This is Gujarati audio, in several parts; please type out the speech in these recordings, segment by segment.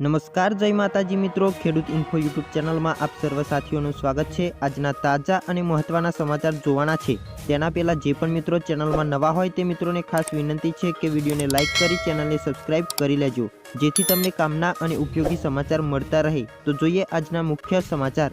નમસ્કાર, જય માતાજી મિત્રો. ખેડૂત ઇન્ફો યુટ્યુબ ચેનલમાં આપ સર્વ સાથીઓનું સ્વાગત છે. આજના તાજા અને મહત્વના સમાચાર જોવાના છે. તેના પહેલાં જે પણ મિત્રો ચેનલમાં નવા હોય તે મિત્રોને ખાસ વિનંતી છે કે વિડીયોને લાઇક કરી ચેનલને સબસ્ક્રાઇબ કરી લેજો. જેથી તમને કામના અને ઉપયોગી સમાચાર મળતા રહે. તો જોઈએ આજના મુખ્ય સમાચાર.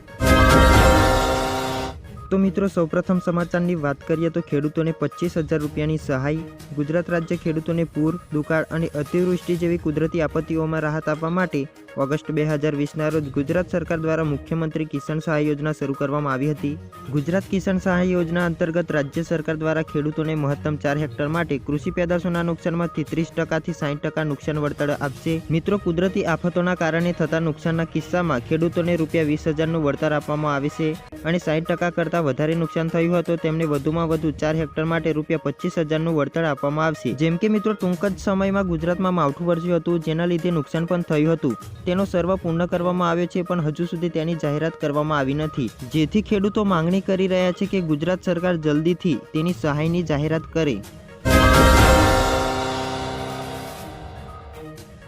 તો મિત્રો, સૌપ્રથમ સમાચારની વાત કરીએ તો ખેડૂતોને પચીસ હજાર રૂપિયાની સહાય, ગુજરાત રાજ્ય ખેડૂતોને પૂર, દુકાળ અને અતિવૃષ્ટિ જેવી કુદરતી આપત્તિઓમાં રાહત આપવા માટે ઓગસ્ટ બે હજાર વીસના રોજ ગુજરાત સરકાર દ્વારા મુખ્યમંત્રી કિસાન સહાય યોજના શરૂ કરવામાં આવી હતી. ગુજરાત કિસાન સહાય યોજના અંતર્ગત રાજ્ય સરકાર દ્વારા ખેડૂતોને મહત્તમ ચાર હેક્ટર માટે કૃષિ પેદાશોના નુકસાનમાંથી ત્રીસ ટકાથી સાઠ ટકા નુકસાન વળતર આપશે. મિત્રો, કુદરતી આફતોના કારણે થતા નુકસાનના કિસ્સામાં ખેડૂતોને રૂપિયા વીસ હજારનું વળતર આપવામાં આવે છે અને સાઠ ટકા કરતાં વધારે નુકસાન થયું હતું તેમને વધુમાં વધુ ચાર હેક્ટર માટે રૂપિયા પચીસ હજારનું વળતર આપવામાં આવશે. જેમ કે મિત્રો, ટૂંક જ સમયમાં ગુજરાતમાં માવઠું વરસ્યું હતું, જેના લીધે નુકસાન પણ થયું હતું. તેનો સર્વ પૂર્ણ કરવામાં આવ્યો છે, પણ હજુ સુધી તેની જાહેરાત કરવામાં આવી નથી. જેથી ખેડૂતો માંગણી કરી રહ્યા છે કે ગુજરાત સરકાર જલ્દીથી તેની સહાયની જાહેરાત કરે.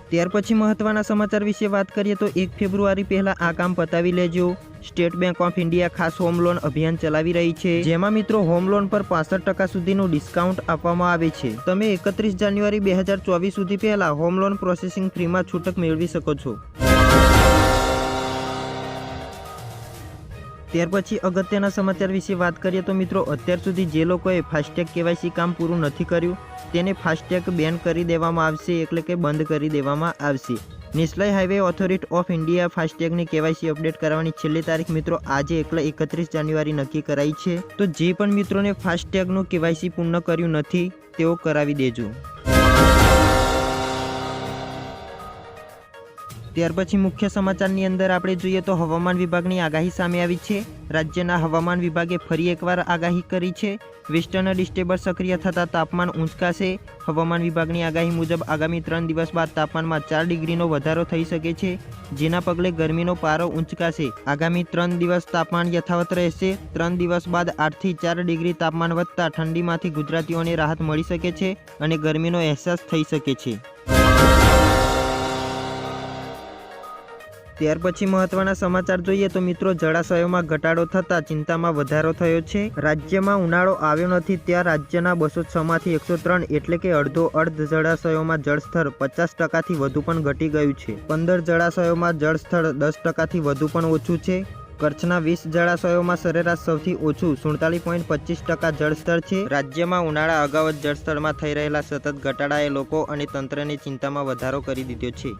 ત્યાર પછી મહત્વના સમાચાર વિશે વાત કરીએ તો એક ફેબ્રુઆરી પહેલા આ કામ પતાવી લેજો. સ્ટેટ બેંક ઓફ ઇન્ડિયા ખાસ હોમ લોન અભિયાન ચલાવી રહી છે, જેમાં મિત્રો હોમ લોન પર પાસઠ ટકા સુધીનું ડિસ્કાઉન્ટ આપવામાં આવે છે. તમે એકત્રીસ જાન્યુઆરી બે હજાર ચોવીસ સુધી પહેલા હોમ લોન પ્રોસેસિંગ ફ્રીમાં છૂટક મેળવી શકો છો. ત્યાર પછી અગત્યના સમાચાર વિશે વાત કરીએ તો મિત્રો અત્યાર સુધી જે લોકોએ ફાસ્ટેગ કેવાયસી કામ પૂરું નથી કર્યું, તેને ફાસ્ટેગ બેન કરી દેવામાં આવશે એટલે કે બંધ કરી દેવામાં આવશે. National Highway Authority of India ફાસ્ટેગની KYC update કરવાની છેલ્લી તારીખ મિત્રો આજે એકલા એકત્રીસ જાન્યુઆરી નક્કી કરાઈ છે. તો જે પણ મિત્રોને ફાસ્ટેગનું કેવાયસી પૂર્ણ કર્યું નથી, તેઓ કરાવી દેજો. ત્યાર પછી મુખ્ય સમાચારની અંદર આપણે જોઈએ તો હવામાન વિભાગની આગાહી સામે આવી છે. રાજ્યના હવામાન વિભાગે ફરી એકવાર આગાહી કરી છે. વેસ્ટર્ન ડિસ્ટેબલ સક્રિય થતાં તાપમાન ઊંચકાશે. હવામાન વિભાગની આગાહી મુજબ આગામી ત્રણ દિવસ બાદ તાપમાનમાં ચાર ડિગ્રીનો વધારો થઈ શકે છે, જેના પગલે ગરમીનો પારો ઊંચકાશે. આગામી ત્રણ દિવસ તાપમાન યથાવત રહેશે. ત્રણ દિવસ બાદ આઠથી ચાર ડિગ્રી તાપમાન વધતા ઠંડીમાંથી ગુજરાતીઓને રાહત મળી શકે છે અને ગરમીનો અહેસાસ થઈ શકે છે. ત્યાર પછી મહત્વના સમાચાર જોઈએ તો મિત્રો જળાશયોમાં ઘટાડો થતાં ચિંતામાં વધારો થયો છે. રાજ્યમાં ઉનાળો આવ્યો નથી ત્યાં રાજ્યના બસો છમાંથી એકસો ત્રણ એટલે કે અડધો અર્ધ જળાશયોમાં જળસ્તર પચાસ ટકાથી વધુ પણ ઘટી ગયું છે. પંદર જળાશયોમાં જળસ્તર દસ ટકાથી વધુ પણ ઓછું છે. કચ્છના વીસ જળાશયોમાં સરેરાશ સૌથી ઓછું સુડતાલીસ પોઈન્ટ પચીસ ટકા જળસ્તર છે. રાજ્યમાં ઉનાળા અગાઉ જળસ્તરમાં થઈ રહેલા સતત ઘટાડાએ લોકો અને તંત્રની ચિંતામાં વધારો કરી દીધો છે.